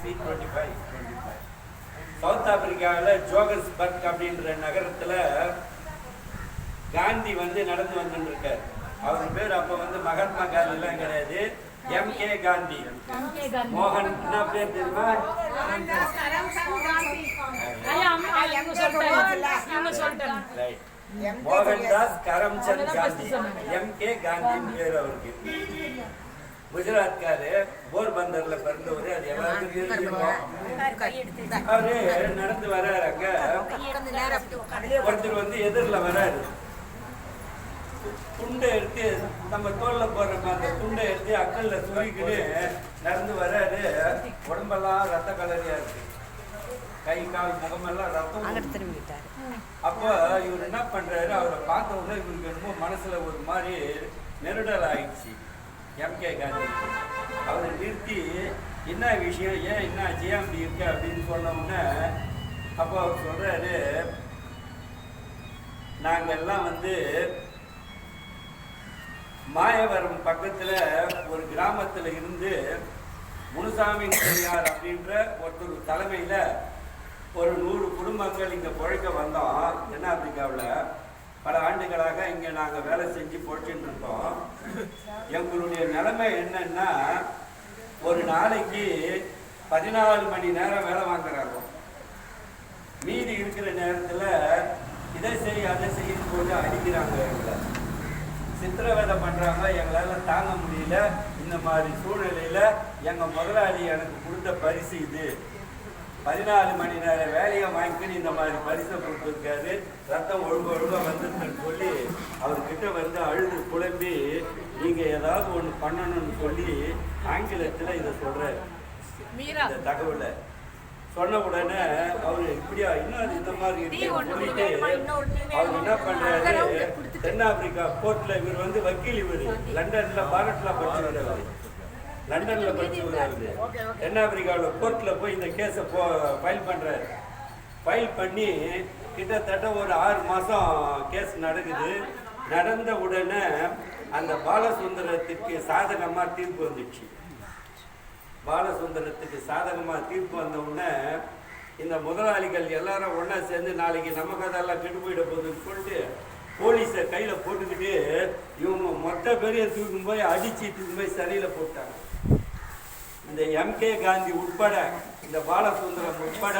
C twenty five South ஆப்பிரிக்காவில் Johannesburg அப்படின்ற நகரத்தில் காந்தி வந்து நடந்து வந்துட்டு இருக்கார் அவர் பேர் அப்போ வந்து மகாத்மா காந்திலாம் கிடையாது. எம் கே காந்தி மோகன் என்ன பேர் தெரியுமா? மோகன்தாஸ் கரம்சந்த் காந்தி. எம் கே காந்தின்னு பேர் அவருக்கு. குஜராத்காரு போர்பந்தர்ல பிறந்தவர் அது எல்லாருக்கும் தெரிஞ்சிருக்கும் அவரு நடந்து வர்றாரு அங்க. ஒருத்தர் வந்து எதிரில் வராரு. துண்டை எடுத்து நம்ம தோல்ல போடுற அந்த துண்டை எடுத்து அக்கல்ல சுருக்கிட்டு நடந்து வர்றாரு உடம்பெல்லாம் ரத்த கலரியா இருக்கு. கை கால் முகமெல்லாம் ரத்தம் அப்போ இவர் என்ன பண்றாரு? அவரை பார்த்த உடனே இவருக்கு என்னமோ மனசுல ஒரு மாதிரி நெருடல் ஆயிடுச்சு. எம்கே காந்தி அவரை நிறுத்தி என்ன விஷயம்? ஏன் என்ன ஆச்சு ஏன் அப்படி இருக்கு? அப்படின்னு சொன்னோம்னா அப்போ அவர் சொல்கிறாரு நாங்கள்லாம் வந்து மாயவரம் பக்கத்தில் ஒரு கிராமத்தில் இருந்து முனுசாமி பெரியார் அப்படின்ற ஒருத்தர் தலைமையில் ஒரு நூறு குடும்பங்கள் இங்கே பிழைக்க வந்தோம். தென்னாப்பிரிக்காவில் பல ஆண்டுகளாக இங்க நாங்க வேலை செஞ்சு பொழைச்சிட்டு இருக்கோம் எங்களுடைய நிலைமை என்னன்னா ஒரு நாளைக்கு பதினாலு மணி நேரம் வேலை வாங்குறாங்க. மீதி இருக்கிற நேரத்துல இதை செய் அதை செய்யும் போது அடிக்கிறாங்க எங்களை. சித்திரவதை பண்றாங்க எங்களால தாங்க முடியல. இந்த மாதிரி சூழ்நிலையில எங்க முதலாளி எனக்கு கொடுத்த பரிசு இது. பதினாலு மணி நேர வேலையை வாங்கிக்கிட்டு இந்த மாதிரி பரிசை கொடுத்துருக்காரு. ரத்தம் ஒழுங்கு ஒழுங்கா வந்துருக்குன்னு சொல்லி அவர்கிட்ட வந்து அழுது புலம்பி நீங்க ஏதாவது ஒண்ணு பண்ணணும்னு சொல்லி ஆங்கிலத்துல இதை சொல்றாரு. இந்த தகவலை. சொன்ன உடனே அவரு இப்படியா? இன்னும் இந்த மாதிரி சொல்லிட்டு அவர் என்ன பண்றாரு? தென்னாப்பிரிக்கா கோர்ட்ல இவர் வந்து வக்கீல் இவர். லண்டன்ல பாரட்ல படிச்சவர் அவரு லண்டன்ல படிச்சவர் அவரு தென்னாப்பிரிக்காவில் கோர்ட்ல போய் இந்த கேஸை போ ஃபைல் பண்றாரு. ஃபைல் பண்ணி கிட்டத்தட்ட ஒரு ஆறு மாசம் கேஸ் நடக்குது. நடந்த உடனே அந்த பாலசுந்தரத்துக்கு சாதகமா தீர்ப்பு வந்துச்சு. பாலசுந்தரத்துக்கு சாதகமாக தீர்ப்பு வந்த உடனே இந்த முதலாளிகள் எல்லாரும் ஒன்றா சேர்ந்து நாளைக்கு நம்ம கதெல்லாம் கெட்டு போயிட போகுதுன்னு சொல்லிட்டு போலீஸை கையில் போட்டுக்கிட்டு இவங்க மொத்த பேரையும் தூக்கும் போய் அடித்து தூக்கும் போய் சிறையில் போட்டாங்க. இந்த எம்கே காந்தி உட்பட இந்த பாலசுந்தரம் உட்பட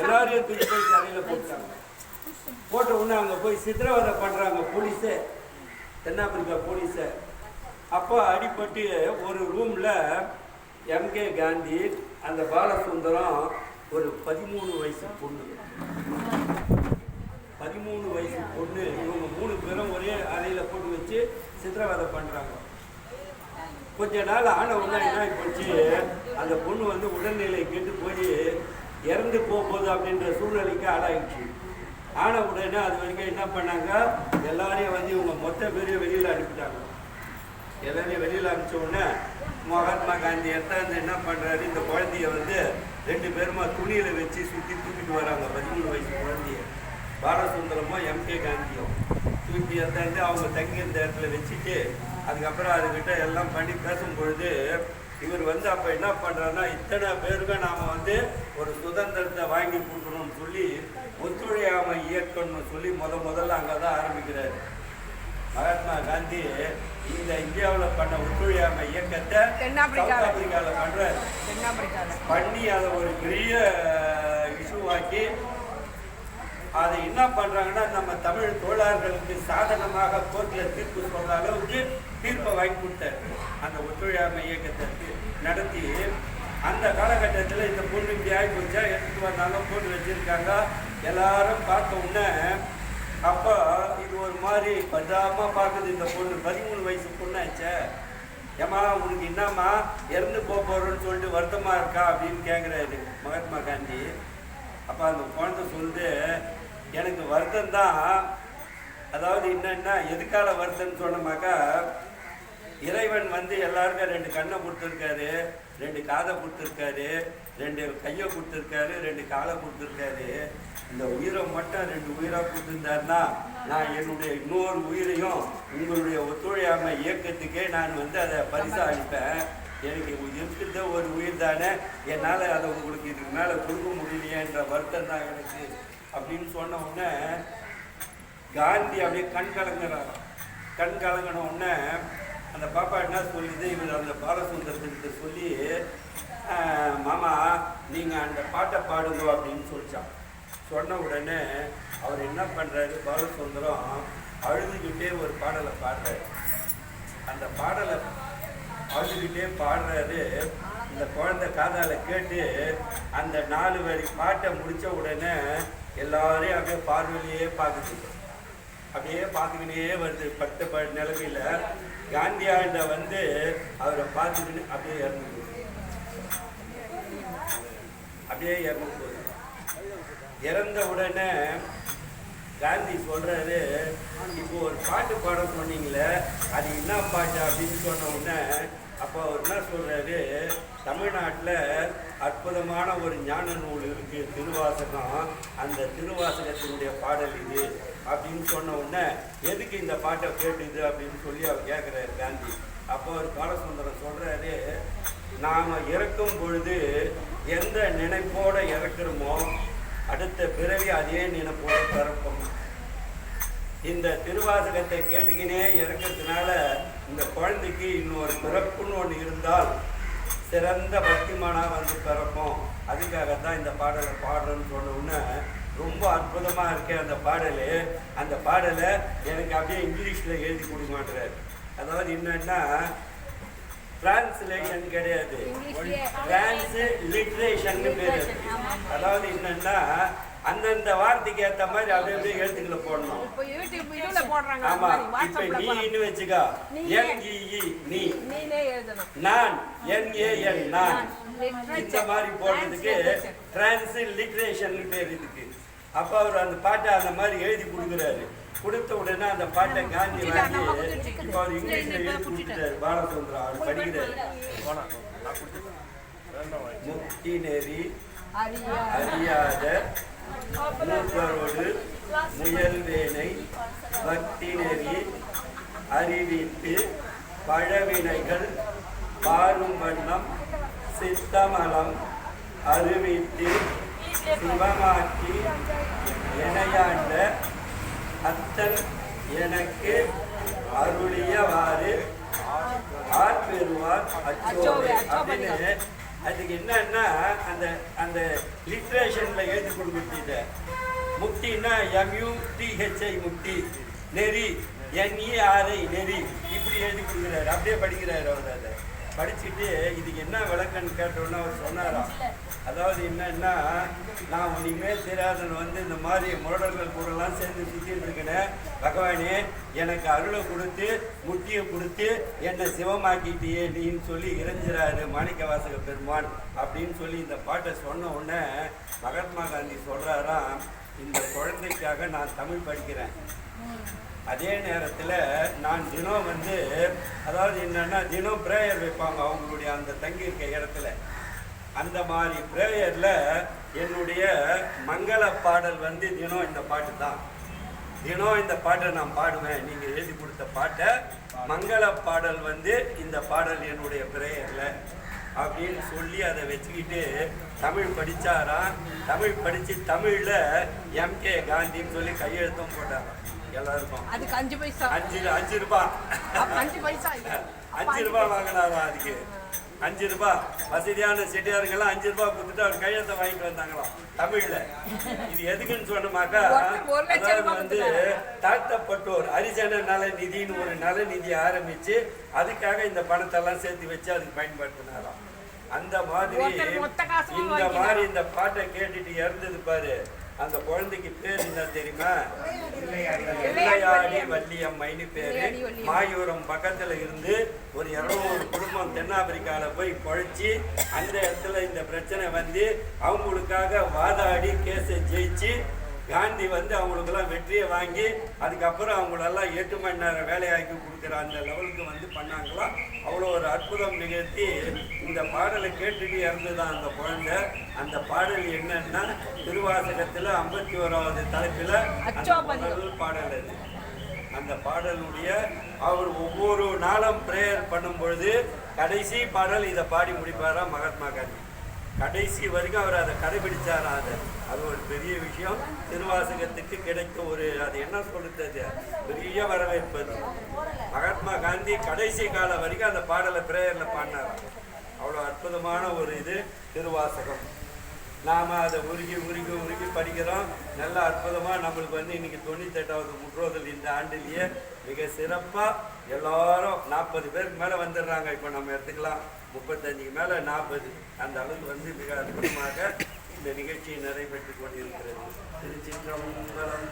எல்லாரையும் தூக்கி போய் சிறையில் போட்டாங்க. போட்ட உடனே அங்கே போய் சித்திரவதை பண்ணுறாங்க போலீஸே. தென்னாப்பிரிக்கா போலீஸை. அப்போ அடிப்பட்டு ஒரு ரூமில் எம்கே காந்தி அந்த பாலசுந்தரம் ஒரு பதிமூணு வயசு பொண்ணு. பதிமூணு வயசு பொண்ணு இவங்க மூணு பேரும் ஒரே அறையில் போட்டு வச்சு சித்திரவதை பண்ணுறாங்க கொஞ்ச நாள் ஆன உடனே என்ன போச்சு? அந்த பொண்ணு வந்து உடல்நிலை கெட்டு போய் இறந்து போகுது அப்படின்ற சூழ்நிலைக்கு ஆளாயிடுச்சு. ஆன உடனே அது வரைக்கும் என்ன பண்ணாங்க? எல்லாரையும் வந்து இவங்க மொத்த பேரையும் வெளியில் அனுப்பிட்டாங்க. எல்லாரையும் வெளியில் அனுப்பிச்ச உடனே மகாத்மா காந்தி எடுத்தாந்து என்ன பண்ணுறாரு இந்த குழந்தைய வந்து ரெண்டு பேருமா துணியில் வச்சு சுற்றி தூக்கிட்டு வராங்க பதிமூணு வயசு குழந்தைய. பாலசுந்தரமும் எம்கே காந்தியும் தூக்கி எடுத்தாந்து அவங்க தங்கி இருந்த இடத்துல வச்சுட்டு அதுக்கப்புறம் அதுக்கிட்ட எல்லாம் பண்ணி பேசும் பொழுது இவர் வந்து அப்போ என்ன பண்ணுறாருன்னா இத்தனை பேருக்கும் நாம் வந்து ஒரு சுதந்திரத்தை வாங்கி கொடுக்கணும்னு சொல்லி ஒத்துழையாமை இயக்கம்னு சொல்லி முத முதல்ல அங்கே தான் ஆரம்பிக்கிறாரு. மகாத்மா காந்தி இந்த இந்தியாவில் பண்ண ஒத்துழையாமை இயக்கத்தை. சவுத் ஆப்பிரிக்காவில் தென்னாப்பிரிக்கால. பண்ணி அதை ஒரு பெரிய இஷ்யூவாக்கி அதை என்ன பண்றாங்கன்னா நம்ம தமிழ் தொழிலாளர்களுக்கு சாதனமாக கோர்ட்டில் தீர்ப்பு சொல்ற அளவுக்கு தீர்ப்பை வாங்கி கொடுத்தாரு. அந்த ஒத்துழையாமை இயக்கத்திற்கு நடத்தி அந்த காலகட்டத்தில் இந்த பொண்ணு இப்படி ஆகி போச்சா எடுத்துட்டு வந்தாலும் போட்டு வச்சிருக்காங்க. எல்லாரும் பார்த்த உடனே அப்போ இது ஒரு மாதிரி பதாமா பார்க்குது இந்த பொண்ணு. பதிமூணு வயசு பொண்ணாச்சே. ஏம்மா உனக்கு என்னம்மா இறந்து போக போகிறோன்னு சொல்லிட்டு வருத்தமாக இருக்கா அப்படின்னு கேட்குறாரு மகாத்மா காந்தி. அப்போ அந்த குழந்தை சொல்லிட்டு எனக்கு வருத்தம் தான் அதாவது என்னன்னா எதுக்கால வருத்தம்னு சொன்னோமாக்கா இறைவன் வந்து எல்லாருக்கும் ரெண்டு கண்ணை கொடுத்துருக்காரு ரெண்டு காதை கொடுத்துருக்காரு ரெண்டு கையை கொடுத்துருக்காரு ரெண்டு காலை கொடுத்துருக்காரு. இந்த உயிரை மட்டும் ரெண்டு உயிராக கொடுத்துருந்தாருன்னா நான் என்னுடைய இன்னொரு உயிரையும் உங்களுடைய ஒத்துழையாமை இயக்கத்துக்கே நான் வந்து அதை பரிசாக அளிப்பேன் எனக்கு இருக்கிறத ஒரு உயிர் தானே என்னால் அதை உங்களுக்கு இதுக்கு மேலே கொடுக்க முடியலையேன்ற வருத்தம் தான் எனக்கு. அப்படின்னு சொன்ன உடனே காந்தி அப்படியே கண் கலங்குறாராம். கண் கலங்கின உடனே அந்த பாப்பா என்ன சொல்லுது? இவர் அந்த பாலசுந்தரத்துக்கிட்ட சொல்லி மாமா நீங்கள் அந்த பாட்டை பாடுங்க அப்படின்னு சொல்லிச்சான் சொன்ன உடனே அவர் என்ன பண்ணுறாரு பாலசுந்தரம் அழுதுகிட்டே ஒரு பாடலை பாடுறாரு. அந்த பாடலை அழுதுகிட்டே பாடுறாரு. இந்த குழந்தை காதால கேட்டு அந்த நாலு வரி பாட்டை முடித்த உடனே எல்லாரையும் அப்படியே பார்வையிலேயே பார்க்குது அப்படியே பார்த்துக்கினே வருது. பட்ட ப நிலமையில காந்தியாண்ட வந்து அவரை பார்த்துக்கின்னு அப்படியே இறந்து போகுது. அப்படியே இறந்து போகுது. இறந்த உடனே காந்தி சொல்கிறாரு இப்போ ஒரு பாட்டு பாட சொன்னீங்களே அது என்ன பாட்டு அப்படின்னு சொன்ன உடனே அப்போ அவர் என்ன சொல்கிறாரு தமிழ்நாட்டில் அற்புதமான ஒரு ஞான நூல் இருக்கு திருவாசகம். அந்த திருவாசகத்தினுடைய பாடல் இது அப்படின்னு சொன்ன உடனே எதுக்கு இந்த பாட்டை கேட்டுது அப்படின்னு சொல்லி அவர் கேட்குறாரு காந்தி. அப்போ அவர் பாலசுந்தரம் சொல்கிறாரு நாம் இறக்கும் பொழுது எந்த நினைப்போடு இறக்குறோமோ அடுத்த பிறவி அதே நினைப்போடு பிறப்போம். இந்த திருவாசகத்தை கேட்டுக்கினே இறக்கிறதுனால இந்த குழந்தைக்கு இன்னொரு பிறப்புன்னு ஒன்று இருந்தால் சிறந்த பக்திமானா வந்து பிறப்போம். அதுக்காக தான் இந்த பாடலை பாடுறேன்னு சொன்ன உடனே ரொம்ப அற்புதமாக இருக்கே அந்த பாடல். அந்த பாடலை எனக்கு அப்படியே இங்கிலீஷில் எழுதி கொடுக்க மாட்டுறாரு. அதாவது என்னன்னா டிரான்ஸ்லேஷன் கிடையாது. டிரான்ஸ் லிட்ரேஷன் பேர் அது. அதாவது என்னன்னா அந்தந்த வார்த்தைக்கு ஏத்த மாதிரி அப்படியே அப்படியே எழுத்துக்களை போடணும். இப்போ யூடியூப் இதுல போடுறாங்க. ஆமா இப்ப போடுறாங்க. நீன்னு வச்சுக்கோ. நீயே. என்இஇ நீ. நீனே எழுதணும். நான் என்ஏஎன் நான். Literature. இந்த மாதிரி போடுறதுக்கு Transliteration. டிரான்ஸ் லிட்ரேஷன் பேர் இதுக்கு. அப்ப அவர் அந்த பாட்டை அந்த மாதிரி எழுதி கொடுக்குறாரு. கொடுத்த உடனே அந்த பாட்டை காந்தி வாங்கி. இப்போ அவர் இங்கிலீஷ்ல எழுதி. கொடுத்துட்டாரு. பாலசுந்தரம் அவர் படிக்கிறாரு. முக்தி நெறி அறியா அறியாத மூப்பரோடு முயல்வேனை பக்தி நெறி அறிவித்து பழவினைகள் பாரும் வண்ணம் சித்தமலம் அறிவித்து சிவமாக்கி இணையாண்ட அத்தன் எனக்கு அருளியவாறு ஆட்பெறுவார் அச்சோவே. அப்படின்னு அதுக்கு என்னன்னா அந்த அந்த லிட்ரேஷனில் எழுதி கொடுக்குறது முக்தின்னா எம்யூ டிஹெச்ஐ முக்தி நெறி. என்இஆர்ஐ நெறி. இப்படி எழுதி கொடுக்குறாரு. அப்படியே படிக்கிறாரு அவர் அதை. படிச்சுட்டு இதுக்கு என்ன விளக்கன்னு கேட்டோன்னா அவர் சொன்னாராம். அதாவது என்னன்னா நான் இனிமேல் தெரியாதவன் வந்து இந்த மாதிரி முரடர்கள் கூடலாம் சேர்ந்து சுற்றிட்டு இருக்கேன் பகவானே எனக்கு அருளை கொடுத்து முட்டியை கொடுத்து என்னை சிவமாக்கிட்டியே நீன்னு சொல்லி இறைஞ்சிறாரு மாணிக்க வாசக பெருமான் அப்படின்னு சொல்லி இந்த பாட்டை சொன்ன உடனே மகாத்மா காந்தி சொல்றாராம் இந்த நான் தமிழ் படிக்கிறேன். அதே நேரத்தில் நான் தினம் வந்து அதாவது என்னென்னா தினம் ப்ரேயர் வைப்பாங்க அவங்களுடைய அந்த தங்கி இருக்க இடத்துல. அந்த மாதிரி ப்ரேயரில் என்னுடைய மங்கள பாடல் வந்து தினம் இந்த பாட்டு தான் தினம் இந்த பாட்டை நான் பாடுவேன். நீங்கள் எழுதி கொடுத்த பாட்டை மங்கள பாடல் வந்து இந்த பாடல் என்னுடைய ப்ரேயரில் அப்படின்னு சொல்லி அதை வச்சுக்கிட்டு தமிழ் படிச்சாராம் தமிழ் படித்து தமிழில் எம்கே காந்தின்னு சொல்லி கையெழுத்தும் போட்டாராம் எல்லாருக்கும். அதுக்கு அஞ்சு பைசா. அஞ்சு அஞ்சு ரூபாய் அஞ்சு பைசா அஞ்சு ரூபாய் வாங்கினாராம் அதுக்கு? அஞ்சு ரூபாய் வசதியான செட்டியாருங்கெல்லாம் அஞ்சு ரூபாய் கொடுத்துட்டு அவர் கையெழுத்தை வாங்கிட்டு வந்தாங்களாம். தமிழ்ல. இது எதுக்குன்னு சொன்னோமாக்கா அதாவது வந்து தாழ்த்தப்பட்டோர் ஹரிஜன நல நிதின்னு ஒரு நல நிதி ஆரம்பிச்சு அதுக்காக இந்த பணத்தெல்லாம் சேர்த்து வச்சு அதுக்கு பயன்படுத்தினாராம். அந்த மாதிரி இந்த. மாதிரி இந்த பாட்டை கேட்டுட்டு இறந்தது பாரு. அந்த குழந்தைக்கு பேர் என்ன தெரியுமா பிள்ளையாடி வள்ளியம்மைன்னு பேரு. மாயூரம் பக்கத்துல இருந்து ஒரு இருநூறு குடும்பம் தென்னாப்பிரிக்கால போய் பொழைச்சி அந்த இடத்துல இந்த பிரச்சனை வந்து அவங்களுக்காக வாதாடி கேஸை ஜெயிச்சு காந்தி வந்து அவங்களுக்கெல்லாம் வெற்றியை வாங்கி அதுக்கப்புறம் அவங்களெல்லாம் எட்டு மணி நேரம் வேலையாக்கி கொடுக்குற அந்த லெவலுக்கு வந்து பண்ணாங்களாம் அவ்வளோ ஒரு அற்புதம் நிகழ்த்தி இந்த பாடலை கேட்டுட்டு இறந்துதான் அந்த குழந்தை. அந்த பாடல் என்னன்னா திருவாசகத்தில் ஐம்பத்தி ஓராவது தலைப்பில் அந்த பாடல் அது. அந்த பாடலுடைய அவர் ஒவ்வொரு நாளும் ப்ரேயர் பண்ணும் பொழுது கடைசி பாடல் இதை பாடி முடிப்பாராம் மகாத்மா காந்தி. கடைசி வரைக்கும் அவர் அதை கடைபிடிச்சாராம் அதை? அது ஒரு பெரிய விஷயம். திருவாசகத்துக்கு கிடைத்த ஒரு அது என்ன சொல்லுறது பெரிய வரவேற்பது மகாத்மா காந்தி கடைசி காலம் வரைக்கும் அந்த பாடலை பிரேயரில் பாடினார். அவ்வளோ அற்புதமான ஒரு இது திருவாசகம். நாம் அதை உருகி உருகி உருகி படிக்கிறோம். நல்ல அற்புதமாக நம்மளுக்கு வந்து இன்றைக்கி தொண்ணூத்தெட்டாவது முற்றோதல் இந்த ஆண்டிலேயே மிக சிறப்பாக எல்லாரும் நாற்பது பேருக்கு மேலே வந்துடுறாங்க. இப்போ நம்ம எடுத்துக்கலாம். முப்பத்தஞ்சுக்கு மேலே நாற்பது அந்த அளவுக்கு வந்து மிக அற்புதமாக இந்த நிகழ்ச்சி நடைபெற்று கொண்டிருக்கிறது. திருச்சிற்றம்பலம்.